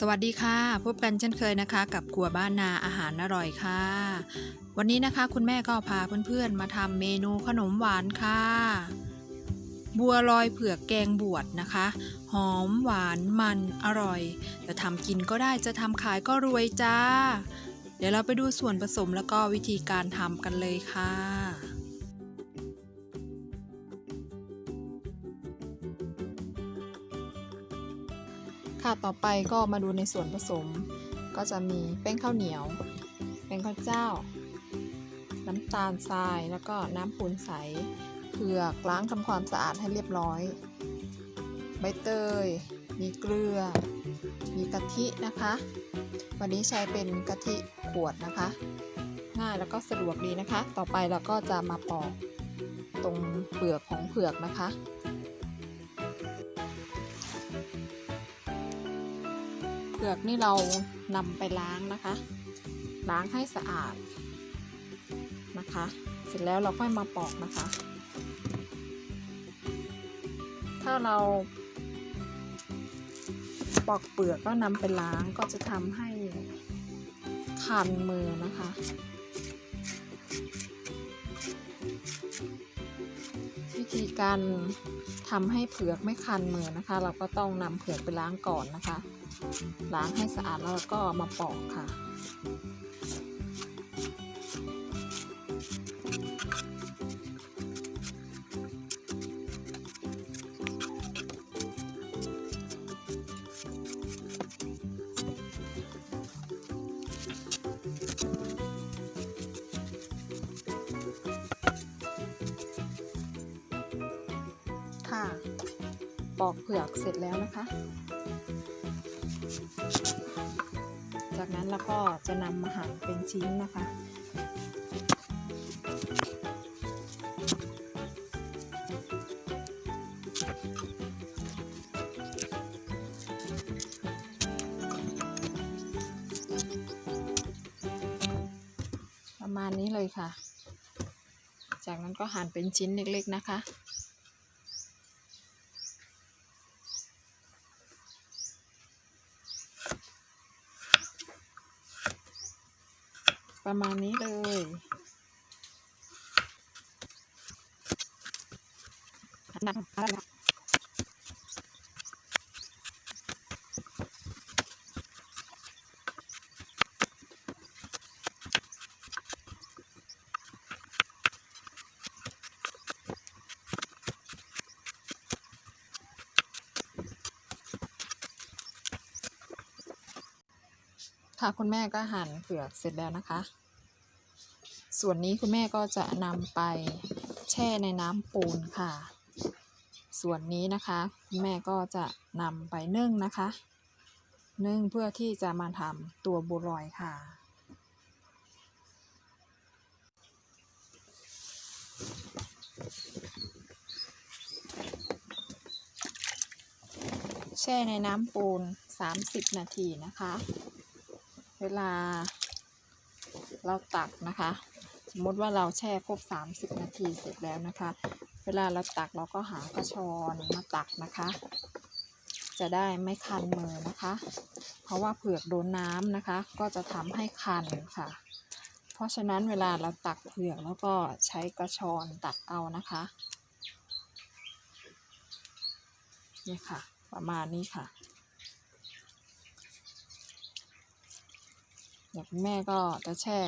สวัสดีค่ะ พบกันเช่นเคยนะคะ กับครัวบ้านนาอาหารอร่อยค่ะ วันนี้นะคะคุณแม่ก็พาเพื่อนๆ มาทำเมนูขนมหวานค่ะ บัวลอยเผือกแกงบวชนะคะ หอมหวานมันอร่อย จะทำกินก็ได้จะทำขายก็รวยจ้า เดี๋ยวเราไปดูส่วนผสมแล้วก็วิธีการทำกันเลยค่ะ ค่ะต่อไปก็มาดูในส่วนผสม ก็จะมีแป้งข้าวเหนียว แป้งข้าวเจ้า น้ำตาลทรายแล้วก็น้ำปูนใสเผือกล้างทำความสะอาดให้เรียบร้อย ใบเตย มีเกลือ มีกะทินะคะ วันนี้ใช้เป็นกะทิขวดนะคะ ง่ายแล้วก็สะดวกดีนะคะ ต่อไปเราก็จะมาปอกตรงเปลือกของเผือกนะคะ เผือกนี่เรานำไปล้างนะคะ ล้างให้สะอาดนะคะ เสร็จแล้วเราค่อยมาปอกนะคะ ถ้าเราปอกเปลือกก็นำไปล้างก็จะทำให้คันมือนะคะ ธีการทำให้เผือกไม่คันมือนะคะ เราก็ต้องนำเผือกไปล้างก่อนนะคะ ล้างให้สะอาดแล้วก็มาปอกค่ะ ปอกเผือกเสร็จแล้วนะคะ จากนั้นเราก็จะนำมาหั่นเป็นชิ้นนะคะประมาณนี้เลยค่ะ จากนั้นก็หั่นเป็นชิ้นเล็กๆนะคะ ประมาณนี้เลย ค่ะคุณแม่ก็หั่นเผือกเสร็จแล้วนะคะ ส่วนนี้คุณแม่ก็จะนำไปแช่ในน้ำปูนค่ะ ส่วนนี้นะคะคุณแม่ก็จะนำไปนึ่งนะคะ นึ่งเพื่อที่จะมาทำตัวบัวลอยค่ะ แช่ในน้ำปูน 30 นาทีนะคะ เวลา เราตักนะคะ สมมติว่าเราแช่ครบ 30 นาทีเสร็จแล้วนะคะ เวลาเราตักเราก็หากระชอนมาตักนะคะ จะได้ไม่คันมือนะคะ เพราะว่าเผือกโดนน้ำนะคะ ก็จะทำให้คันค่ะ เพราะฉะนั้นเวลาเราตักเผือกแล้วก็ใช้กระชอนตักเอานะคะนี่ค่ะ ประมาณนี้ค่ะ เดี๋ยวคุณแม่ก็จะแช่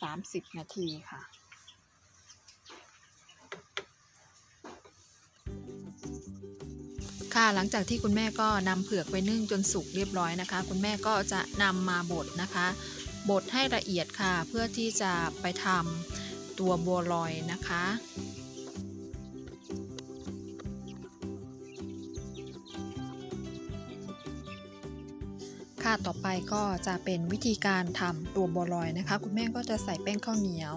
30 นาทีค่ะ ค่ะหลังจากที่คุณแม่ก็นำเผือกไปนึ่งจนสุกเรียบร้อยนะคะ คุณแม่ก็จะนำมาบดนะคะ บดให้ละเอียดค่ะ เพื่อที่จะไปทำตัวบัวลอยนะคะ ค่ะต่อไปก็จะเป็นวิธีการทำตัวบัวลอยนะคะ คุณแม่ก็จะใส่แป้งข้าวเหนียว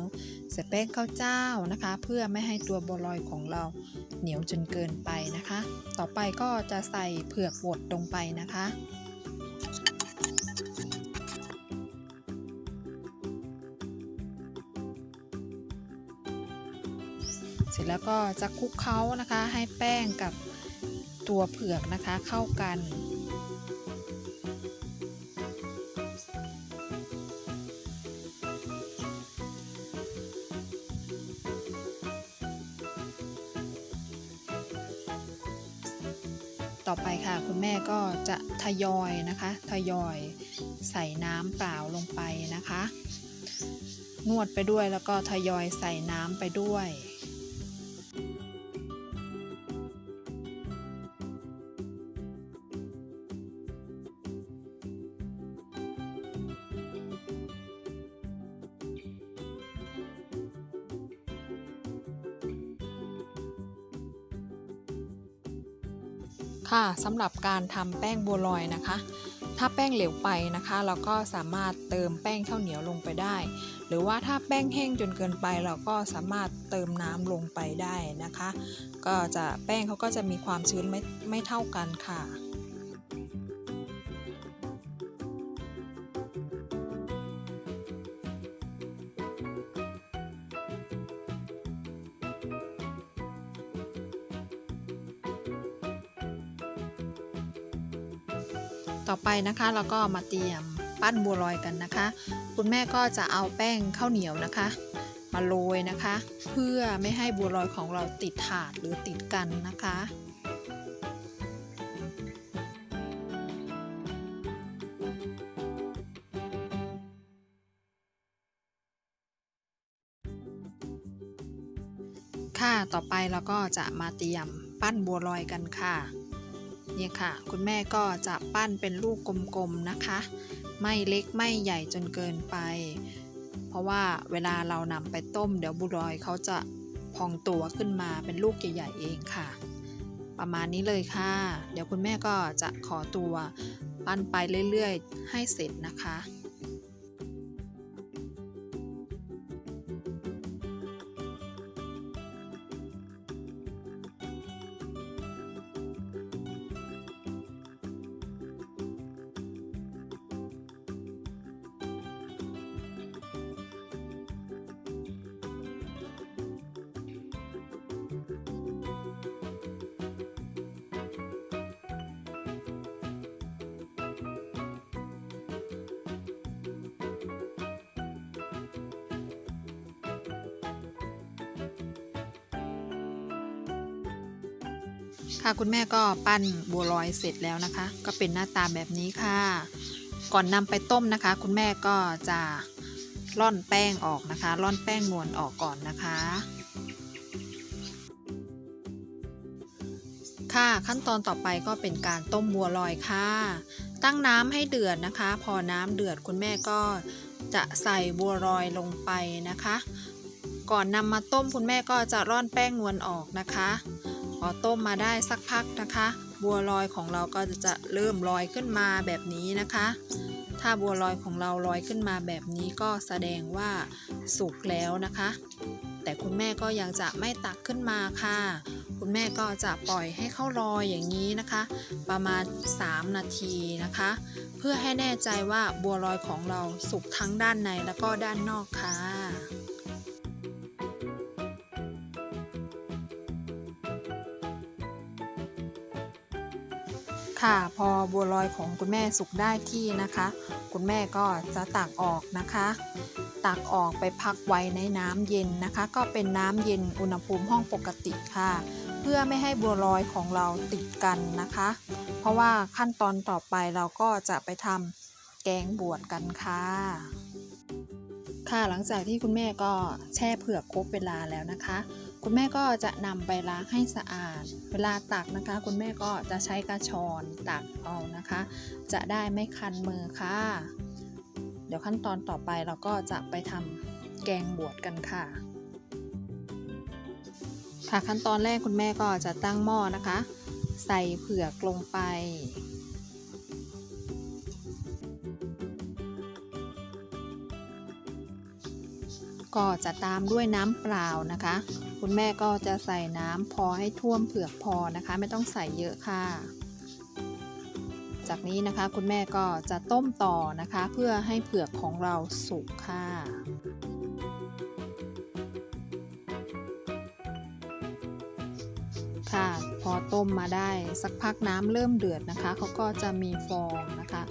ใส่แป้งข้าวเจ้านะคะ เพื่อไม่ให้ตัวบัวลอยของเราเหนียวจนเกินไปนะคะ ต่อไปก็จะใส่เผือกบดลงไปนะคะเสร็จแล้วก็จะคลุกเคล้านะคะ ให้แป้งกับตัวเผือกนะคะเข้ากัน ต่อไปค่ะ คุณแม่ก็จะทยอยนะคะ ทยอยใส่น้ำเปล่าลงไปนะคะ นวดไปด้วยแล้วก็ทยอยใส่น้ำไปด้วย ค่ะสำหรับการทำแป้งบัวลอยนะคะ ถ้าแป้งเหลวไปนะคะ เราก็สามารถเติมแป้งข้าวเหนียวลงไปได้ หรือว่าถ้าแป้งแห้งจนเกินไป เราก็สามารถเติมน้ำลงไปได้นะคะ ก็จะแป้งเขาก็จะมีความชื้นไม่ไม่เท่ากันค่ะ ต่อไปนะคะ เราก็มาเตรียมปั้นบัวลอยกันนะคะ คุณแม่ก็จะเอาแป้งข้าวเหนียวนะคะ มาโรยนะคะ เพื่อไม่ให้บัวลอยของเราติดถาดหรือติดกันนะคะค่ะ ต่อไปเราก็จะมาเตรียมปั้นบัวลอยกันค่ะ เนี่ยค่ะ คุณแม่ก็จะปั้นเป็นลูกกลมๆนะคะ ไม่เล็กไม่ใหญ่จนเกินไป เพราะว่าเวลาเรานำไปต้ม เดี๋ยวบุรอยเขาจะพองตัวขึ้นมาเป็นลูกใหญ่ๆเองค่ะ ประมาณนี้เลยค่ะ เดี๋ยวคุณแม่ก็จะขอตัวปั้นไปเรื่อยๆ ให้เสร็จนะคะ ค่ะคุณแม่ก็ปั้นบัวลอยเสร็จแล้วนะคะ ก็เป็นหน้าตาแบบนี้ค่ะ ก่อนนำไปต้มนะคะ คุณแม่ก็จะร่อนแป้งออกนะคะ ร่อนแป้งนวลออกก่อนนะคะ ค่ะขั้นตอนต่อไปก็เป็นการต้มบัวลอยค่ะ ตั้งน้ำให้เดือดนะคะ พอน้ำเดือดคุณแม่ก็จะใส่บัวลอยลงไปนะคะ ก่อนนำมาต้มคุณแม่ก็จะร่อนแป้งนวลออกนะคะ พอต้มมาได้สักพักนะคะ บัวลอยของเราก็จะเริ่มลอยขึ้นมาแบบนี้นะคะ ถ้าบัวลอยของเราลอยขึ้นมาแบบนี้ก็แสดงว่าสุกแล้วนะคะ แต่คุณแม่ก็ยังจะไม่ตักขึ้นมาค่ะ คุณแม่ก็จะปล่อยให้เข้าลอยอย่างนี้นะคะ ประมาณ 3 นาทีนะคะ เพื่อให้แน่ใจว่าบัวลอยของเราสุกทั้งด้านในแล้วก็ด้านนอกค่ะ ค่ะพอบัวลอยของคุณแม่สุกได้ที่นะคะ คุณแม่ก็จะตักออกนะคะ ตักออกไปพักไว้ในน้ำเย็นนะคะ ก็เป็นน้ำเย็นอุณหภูมิห้องปกติค่ะ เพื่อไม่ให้บัวลอยของเราติดกันนะคะ เพราะว่าขั้นตอนต่อไปเราก็จะไปทำแกงบวชกันค่ะค่ะหลังจากที่คุณแม่ก็แช่เผือกครบเวลาแล้วนะคะ คุณแม่ก็จะนำไปล้างให้สะอาด เวลาตักนะคะ คุณแม่ก็จะใช้กระชอนตักเอานะคะ จะได้ไม่คันมือค่ะ เดี๋ยวขั้นตอนต่อไปเราก็จะไปทำแกงบวชกันค่ะ ค่ะขั้นตอนแรกคุณแม่ก็จะตั้งหม้อนะคะ ใส่เผือกลงไปก็จะตามด้วยน้ำเปล่านะคะ คุณแม่ก็จะใส่น้ำพอให้ท่วมเผือกพอนะคะ ไม่ต้องใส่เยอะค่ะ จากนี้นะคะคุณแม่ก็จะต้มต่อนะคะ เพื่อให้เผือกของเราสุกค่ะค่ะพอต้มมาได้สักพักน้ำเริ่มเดือดนะคะเขาก็จะมีฟองนะคะ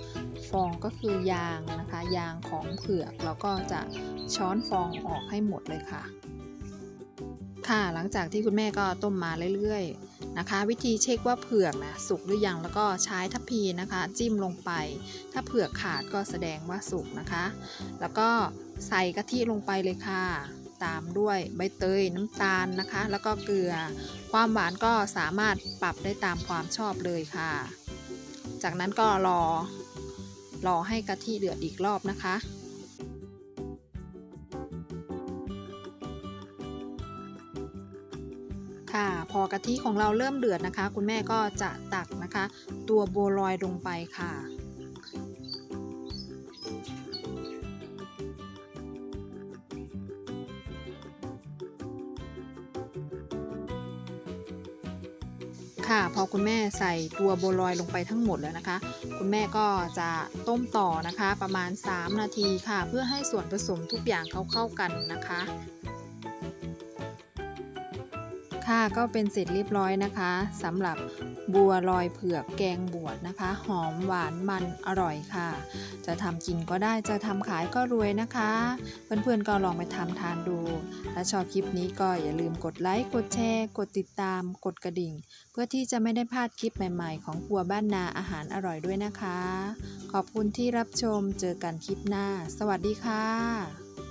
ฟองก็คือยางนะคะ ยางของเผือกแล้วก็จะช้อนฟองออกให้หมดเลยค่ะ ค่ะ หลังจากที่คุณแม่ก็ต้มมาเรื่อยๆนะคะ วิธีเช็คว่าเผือกนะสุกหรือยังแล้วก็ใช้ทัพพีนะคะ จิ้มลงไป ถ้าเผือกขาดก็แสดงว่าสุกนะคะ แล้วก็ใส่กะทิลงไปเลยค่ะ ตามด้วยใบเตยน้ำตาลนะคะ แล้วก็เกลือ ความหวานก็สามารถปรับได้ตามความชอบเลยค่ะ จากนั้นก็รอรอให้กะทิเดือดอีกรอบนะคะ ค่ะ พอกะทิของเราเริ่มเดือดนะคะ คุณแม่ก็จะตักนะคะ ตัวโบลอยลงไปค่ะค่ะพอคุณแม่ใส่ตัวโบลอยลงไปทั้งหมดแล้วนะคะ คุณแม่ก็จะต้มต่อนะคะประมาณ 3 นาทีค่ะ เพื่อให้ส่วนผสมทุกอย่างเข้าเข้ากันนะคะ ค่ะก็เป็นเสร็จเรียบร้อยนะคะสำหรับบัวลอยเผือกแกงบวชนะคะ หอมหวานมันอร่อยค่ะ จะทำกินก็ได้จะทำขายก็รวยนะคะ เพื่อนๆก็ลองไปทำทานดู ถ้าชอบคลิปนี้ก็อย่าลืมกดไลค์กดแชร์ กดติดตาม กดกระดิ่ง เพื่อที่จะไม่ได้พลาดคลิปใหม่ๆ ของครัวบ้านนาอาหารอร่อยด้วยนะคะ ขอบคุณที่รับชมเจอกันคลิปหน้า สวัสดีค่ะ